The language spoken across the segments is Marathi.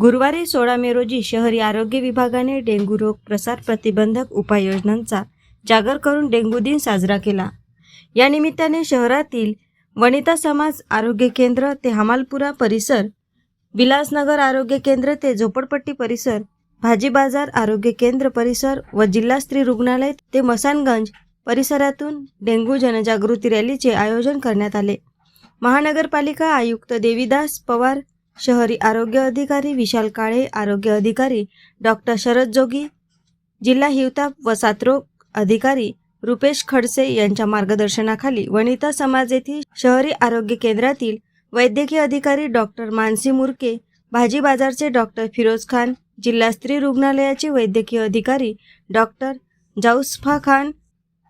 गुरुवारी सोळा मे रोजी शहरी आरोग्य विभागाने डेंग्यू रोग प्रसार प्रतिबंधक उपाययोजनांचा जागर करून डेंग्यू दिन साजरा केला. या निमित्ताने शहरातील वनिता समाज आरोग्य केंद्र ते हमालपुरा परिसर विलासनगर आरोग्य केंद्र ते झोपडपट्टी परिसर भाजी बाजार आरोग्य केंद्र परिसर व जिल्हा स्त्री रुग्णालय ते मसानगंज परिसरातून डेंग्यू जनजागृती रॅलीचे आयोजन करण्यात आले. महानगरपालिका आयुक्त देवीदास पवार शहरी आरोग्य अधिकारी विशाल काळे आरोग्य अधिकारी डॉक्टर शरद जोगी जिल्हा हिवताप व साथरोग अधिकारी रुपेश खडसे यांच्या मार्गदर्शनाखाली वनिता समाज येथील शहरी आरोग्य केंद्रातील वैद्यकीय अधिकारी डॉक्टर मानसी मुरके भाजी बाजारचे डॉक्टर फिरोज खान जिल्हा स्त्री रुग्णालयाचे वैद्यकीय अधिकारी डॉक्टर जाऊसफा खान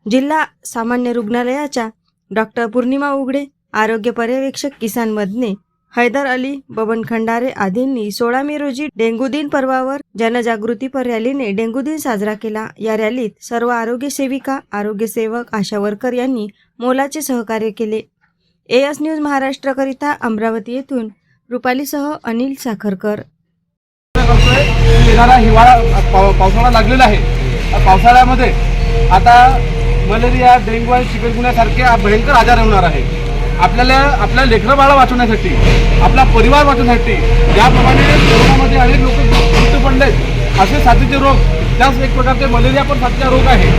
जिल्हा सामान्य रुग्णालयाच्या डॉक्टर पूर्णिमा उघडे आरोग्य पर्यवेक्षक किसान मदने हैदर अली बबन खंडारे आदींनी सोळा मे रोजी डेंग्यू दिन पर्वावर जनजागृतीपर रॅलीने डेंग्यू दिन साजरा केला. या रॅलीत सर्व आरोग्य सेविका आरोग्य सेवक आशा वर्कर यांनी मोलाचे सहकार्य केले. एएस न्यूज महाराष्ट्रकरिता अमरावती येथून रुपालीसह अनिल साखरकर. येणारा हिवाळा पावसाळा लागलेला आहे. पावसाळ्यामध्ये आता मलेरिया डेंग्यू आणि चिकनगुन्यासारखे भयंकर आजार होणार आहे. आपल्याला आपल्या लेकरं बाळा वाचवण्यासाठी आपला परिवार वाचवण्यासाठी ज्याप्रमाणे कोरोनामध्ये अनेक लोक मृत्यू पडले असे साथीचे रोग त्याच एक प्रकारचे मलेरिया पण साथीचा रोग आहे.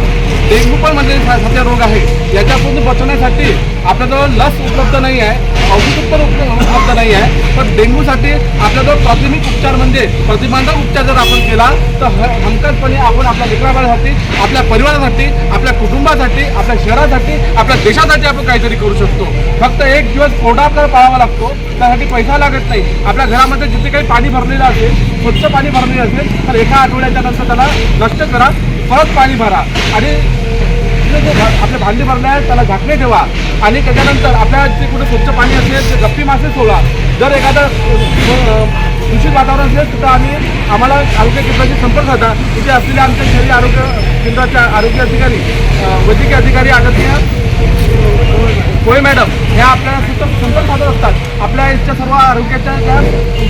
डेंग्यू पण म्हणजे सा- साथीचा रोग आहे. याच्यापासून बचवण्यासाठी आपल्याजवळ लस उपलब्ध नाही आहे औषध पण उपलब्ध नाही आहे. पण डेंग्यूसाठी आपल्याजवळ प्राथमिक उपचार म्हणजे प्रतिबंधक उपचार जर आपण केला तर ह- आपण आपल्या लेकराबाळासाठी आपल्या परिवारासाठी आपल्या कुटुंबासाठी आपल्या शहरासाठी आपल्या देशासाठी आपण काहीतरी करू शकतो. फक्त एक दिवस कोरडा आपल्याला पाळावा लागतो. त्यासाठी पैसा लागत नाही. आपल्या घरामध्ये जिथे काही पाणी भरलेलं असेल स्वच्छ पाणी भरलेलं असेल तर एका आठवड्याच्या नंतर त्याला नष्ट करा परत पाणी भरा. आणि तिथे जे भा- आपले भांडी भरले आहेत त्याला झाकणे ठेवा. आणि त्याच्यानंतर आपल्या जे कुठे स्वच्छ पाणी असेल ते गप्पी मासे सोडा. जर एखादं दूषित वातावरण असेल तिथं आम्ही आम्हाला आरोग्य केंद्राशी संपर्क साधा. तिथे असलेले आमच्या शहरी आरोग्य केंद्राच्या आरोग्य अधिकारी वैद्यकीय अधिकारी आदरणीय होय मॅडम ह्या आपल्याला तिथं संपर्क साधत असतात. आपल्या याच्या सर्व आरोग्याच्या त्या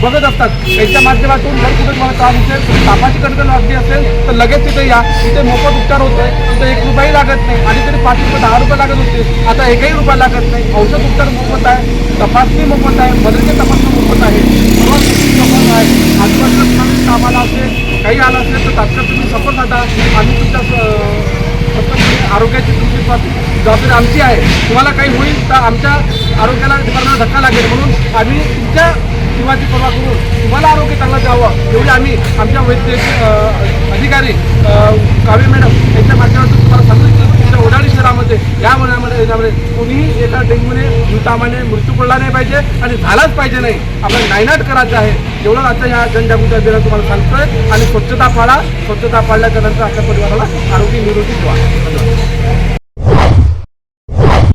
बघत असतात. त्यांच्या माध्यमातून जर कुठे तुम्हाला त्रास असेल तापाची कडकड लागली असेल तर लगेच तिथे या. तिथे मोफत उपचार होतोय. तिथे एक रुपयाही लागत नाही. आणि तरी पाच रुपये दहा रुपये लागत होते. आता एकही रुपया लागत नाही. औषध उपचार मोफत आहे. तपासणी मोफत आहे. मदतीची तपासणी मोफत आहे. मोफत आहे. आजूबाजूला कामाला असेल काही आलं असेल तर तात्काळ तुम्ही सपोर्ट साधा. आम्ही तुमच्या आरोग्याची तुमची जबाबदारी आमची आहे. तुम्हाला काही होईल तर आमच्या आरोग्याला डिपार्टमेंटला धक्का लागेल म्हणून आम्ही तुमच्या जीवाची पर्वा करून तुम्हाला आरोग्य चांगलं द्यावं एवढी आम्ही आमच्या वैद्यकीय अधिकारी अ, मॅडम यांच्या माध्यमातून तुम्हाला सांगू इच्छितो तुमच्या ओढाडी शहरामध्ये या महिन्यामध्ये याच्यामध्ये कोणीही एका डेंग्यूने मृतामाने मृत्यू पडला नाही पाहिजे आणि झालाच पाहिजे नाही. आपल्याला नायनाट करायचं आहे. एवढं आता या जनजागृती अभियान तुम्हाला सांगतोय आणि स्वच्छता पाळा. स्वच्छता पाळल्याच्या नंतर आपल्या परिवाराला आरोग्य निरोगी ठेवा. धन्यवाद.